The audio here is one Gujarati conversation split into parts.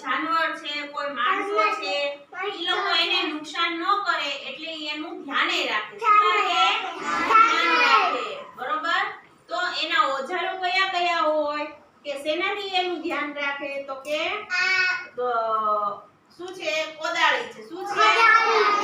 જાનવર છે કોઈ માણસો છે એ લોકો એને નુકસાન ન કરે એટલે એનું ધ્યાને રાખે ધ્યાન રાખે બરોબર? તો એના ઓજારો કયા કયા હોય? કે સેનાથી એનું ધ્યાન રાખે? તો કે શું છે? કોદાળી છે. શું છે?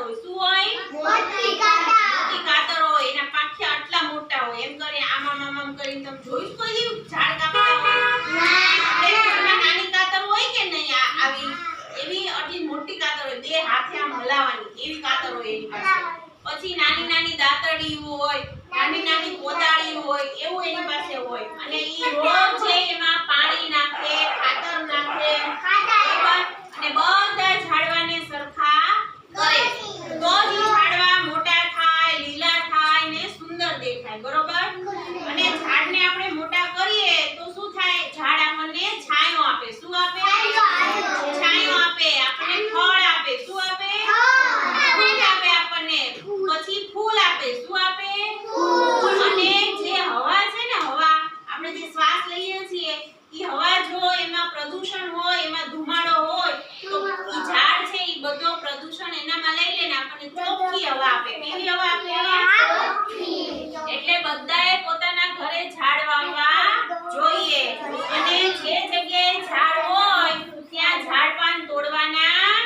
કાતર હોય. શું હોય? મોટી કાતર. હોય. એના પાંખિયા આટલા મોટા હોય. એમ કરી આમ આમ આમ કરીને તમે જોયું કોઈ ઝાડ કાપતા હોય. નાની કાતર હોય કે નહીં? આવી એવી આટલી મોટી કાતર હોય. બે હાથે આમ હલાવવાની. એવી કાતર હોય એની પાસે. પછી નાની નાની દાંતડી હોય નાની નાની કોદાળી હોય એવું એની પાસે હોય. અને ઈ રોજ છે એમાં પાણી નાખે ખાતર નાખે બરાબર? અને બધા ઝાડવાને સરખા કરે તો જ ઈ ઝાડવા મોટા થાય લીલા થાય ને સુંદર દેખાય બરોબર અને ઝાડને આપણે મોટા કરીએ તો શું થાય ઝાડ આપણને છાંયો આપે શું આપે છાંયો આપે આપણને ફળ આપે શું આપે ફૂલ આપે આપણને પછી ફૂલ આપે શું આપે અને જે હવા છે ને હવા આપણે જે શ્વાસ લઈએ છીએ ઈ હવા જો એમાં પ્રદૂષણ હોય એમાં ધુમાડો હોય તો ઈ ઝાડ છે ઈ બધો પ્રદૂષણ એનામાં લઈ લે ને આપણને ચોખ્ખી હવા આપે કેવી હવા આપે એટલે બધાએ પોતાના ઘરે ઝાડ વાવવા જોઈએ અને જે જગ્યાએ ઝાડ હોય ત્યાં ઝાડ પાન તોડવાના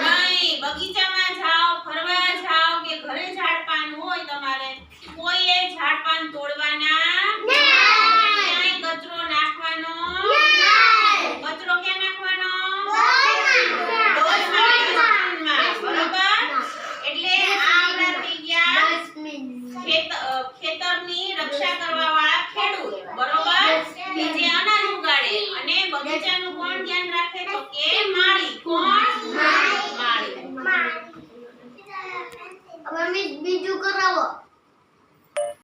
નહીં બગીચામાં જાઓ ફરવા જાઓ કે ઘરે ઝાડ પાન હોય તમારે કોઈએ ઝાડ પાન તોડવાના નહીં કચરો નાખવાનો? કચરો ક્યાં નાખવાનો? બરોબર? એટલે આ આપણા થઈ ગયા ખેતરની રક્ષા કરવા વાળા ખેડૂત. બરોબર? જે અનાજ ઉગાડે. અને બગીચાનું કોણ ધ્યાન